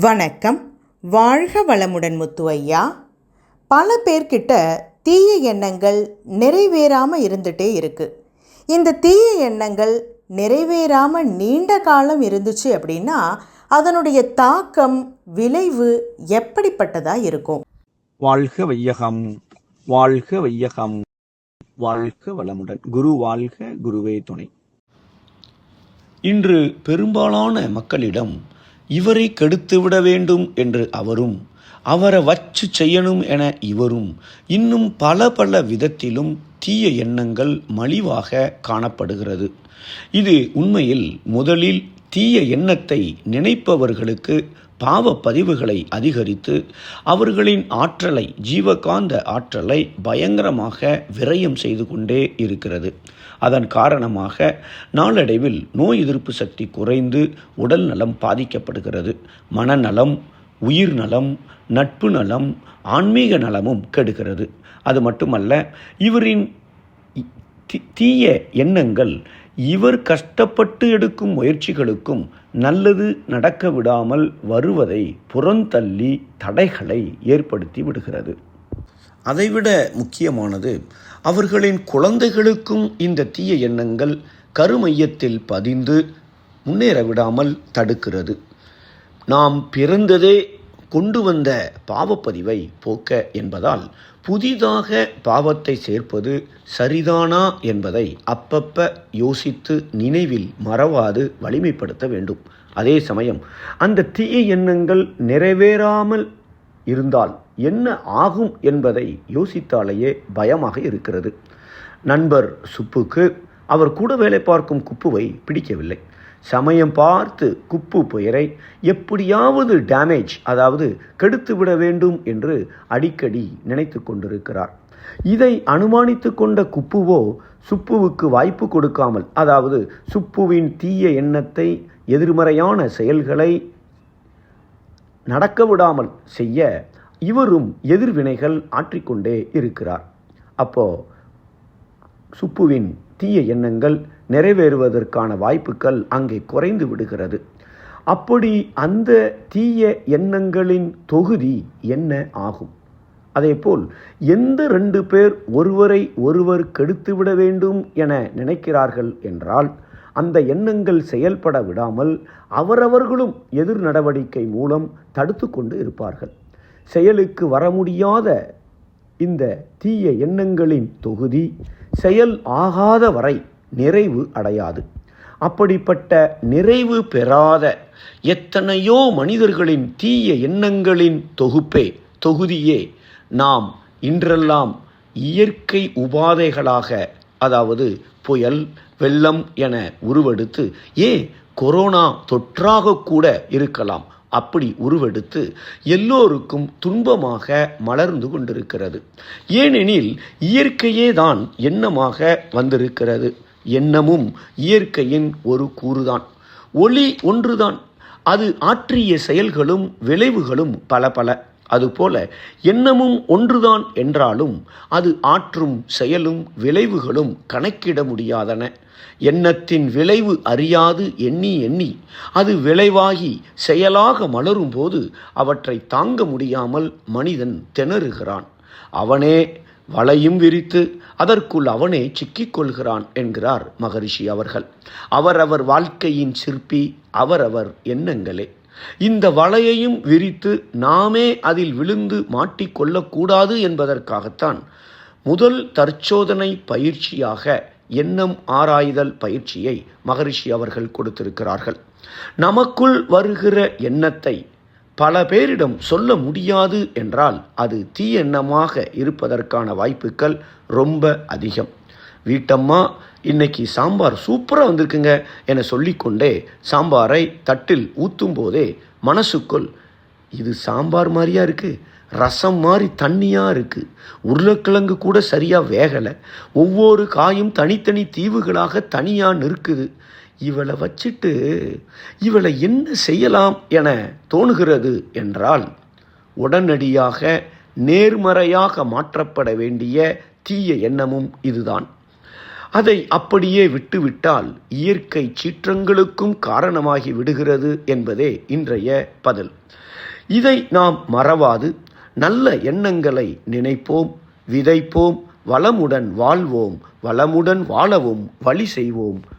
வணக்கம். வாழ்க வளமுடன் முத்து ஐயா பல பேர்கிட்ட தீய எண்ணங்கள் நிறைவேறாமல் இருந்துகிட்டே இருக்கு. இந்த தீய எண்ணங்கள் நிறைவேறாமல் நீண்ட காலம் இருந்துச்சு அப்படின்னா அதனுடைய தாக்கம் விளைவு எப்படிப்பட்டதாக இருக்கும்? வாழ்க வையகம் வாழ்க வையகம் வாழ்க வளமுடன். குரு வாழ்க குருவே துணை. இன்று பெரும்பாலான மக்களிடம் இவரை கெடுத்துவிட வேண்டும் என்று அவரும் அவரை வச்சு செய்யணும் என இவரும் இன்னும் பல பல விதத்திலும் தீய எண்ணங்கள் மலிவாக காணப்படுகிறது. இது உண்மையில் முதலில் தீய எண்ணத்தை நினைப்பவர்களுக்கு பாவ பதிவுகளை அதிகரித்து அவர்களின் ஆற்றலை ஜீவகாந்த ஆற்றலை பயங்கரமாக விரயம் செய்து கொண்டே இருக்கிறது. அதன் காரணமாக நாளடைவில் நோய் எதிர்ப்பு சக்தி குறைந்து உடல் நலம் பாதிக்கப்படுகிறது. மனநலம் உயிர் நலம் நட்பு நலம் ஆன்மீக நலமும் கெடுகிறது. அது மட்டுமல்ல இவரின் தீய எண்ணங்கள் இவர் கஷ்டப்பட்டு எடுக்கும் முயற்சிகளுக்கும் நல்லது நடக்க விடாமல் வருவதை புறந்தள்ளி தடைகளை ஏற்படுத்தி விடுகிறது. அதைவிட முக்கியமானது அவர்களின் குழந்தைகளுக்கும் இந்த தீய எண்ணங்கள் கருமையத்தில் பதிந்து முன்னேற விடாமல் தடுக்கிறது. நாம் பிறந்ததே கொண்டு வந்த பாவப்பதிவை போக்க என்பதால் புதிதாக பாவத்தை சேர்ப்பது சரிதானா என்பதை அப்பப்ப யோசித்து நினைவில் மறவாது வலிமைப்படுத்த வேண்டும். அதே சமயம் அந்த தீய எண்ணங்கள் நிறைவேறாமல் இருந்தால் என்ன ஆகும் என்பதை யோசித்தாலேயே பயமாக இருக்கிறது. நண்பர் சுப்புக்கு அவர் கூட வேலை பார்க்கும் குப்புவை பிடிக்கவில்லை. சமயம் பார்த்து குப்பு பெயரை எப்படியாவது டேமேஜ் அதாவது கெடுத்து விட வேண்டும் என்று அடிக்கடி நினைத்து கொண்டிருக்கிறார். இதை அனுமானித்து கொண்ட குப்புவோ சுப்புவுக்கு வாய்ப்பு கொடுக்காமல் அதாவது சுப்புவின் தீய எண்ணத்தை எதிர்மறையான செயல்களை நடக்க விடாமல் செய்ய இவரும் எதிர்வினைகள் ஆற்றிக்கொண்டே இருக்கிறார். அப்போ சுப்புவின் தீய எண்ணங்கள் நிறைவேறுவதற்கான வாய்ப்புகள் அங்கே குறைந்து விடுகிறது. அப்படி அந்த தீய எண்ணங்களின் தொகுதி என்ன ஆகும்? அதேபோல் எந்த ரெண்டு பேர் ஒருவரை ஒருவர் கெடுத்துவிட வேண்டும் என நினைக்கிறார்கள் என்றால் அந்த எண்ணங்கள் செயல்பட விடாமல் அவரவர்களும் எதிர் நடவடிக்கை மூலம் தடுத்து கொண்டு இருப்பார்கள். செயலுக்கு வர முடியாத இந்த தீய எண்ணங்களின் தொகுதி செயல் ஆகாத வரை நிறைவு அடையாது. அப்படிப்பட்ட நிறைவு பெறாத எத்தனையோ மனிதர்களின் தீய எண்ணங்களின் தொகுப்பே தொகுதியே நாம் இன்றெல்லாம் இயற்கை உபாதைகளாக அதாவது புயல் வெள்ளம் என உருவெடுத்து ஏன் கொரோனா தொற்றாக கூட இருக்கலாம். அப்படி உருவெடுத்து எல்லோருக்கும் துன்பமாக மலர்ந்து கொண்டிருக்கிறது. ஏனெனில் இயற்கையே தான் எண்ணமாக வந்திருக்கிறது. எண்ணமும் இயற்கையின் ஒரு கூறுதான். ஒளி ஒன்றுதான். அது ஆற்றிய செயல்களும் விளைவுகளும் பல பல. அதுபோல எண்ணமும் ஒன்றுதான் என்றாலும் அது ஆற்றும் செயலும் விளைவுகளும் கணக்கிட முடியாதன. எண்ணத்தின் விளைவு அறியாது எண்ணி எண்ணி. அது விளைவாகி செயலாக மலரும் போது அவற்றை தாங்க முடியாமல் மனிதன் திணறுகிறான். அவனே வலையும் விரித்து அதற்குள் அவனே சிக்கிக் கொள்கிறான் என்கிறார் மகரிஷி அவர்கள். அவரவர் வாழ்க்கையின் சிற்பி அவரவர் எண்ணங்களே. இந்த வலையையும் விரித்து நாமே அதில் விழுந்து மாட்டிக்கொள்ளக்கூடாது என்பதற்காகத்தான் முதல் தற்சோதனை பயிற்சியாக எண்ணம் ஆராய்தல் பயிற்சியை மகரிஷி அவர்கள் கொடுத்திருக்கிறார்கள். நமக்குள் வருகிற எண்ணத்தை பல பேரிடம் சொல்ல முடியாது என்றால் அது தீயெண்ணமாக இருப்பதற்கான வாய்ப்புகள் ரொம்ப அதிகம். வீட்டம்மா இன்னைக்கு சாம்பார் சூப்பராக வந்திருக்குங்க என சொல்லிக்கொண்டே சாம்பாரை தட்டில் ஊற்றும் போதே மனசுக்குள் இது சாம்பார் மாதிரியா இருக்கு? ரசம் மாதிரி தண்ணியாக இருக்குது உருளைக்கிழங்கு கூட சரியாக வேகலை. ஒவ்வொரு காயும் தனித்தனி தீவுகளாக தனியாக நிற்குது. இவளை வச்சுட்டு இவளை என்ன செய்யலாம் என தோணுகிறது என்றால் உடனடியாக நேர்மறையாக மாற்றப்பட வேண்டிய தீய எண்ணமும் இதுதான். அதை அப்படியே விட்டுவிட்டால் இயற்கை சீற்றங்களுக்கும் காரணமாகி விடுகிறது என்பதே இன்றைய பதில். இதை நாம் மறவாது. நல்ல எண்ணங்களை நினைப்போம் விதைப்போம் வளமுடன் வாழ்வோம் வளமுடன் வாழவும் வழி செய்வோம்.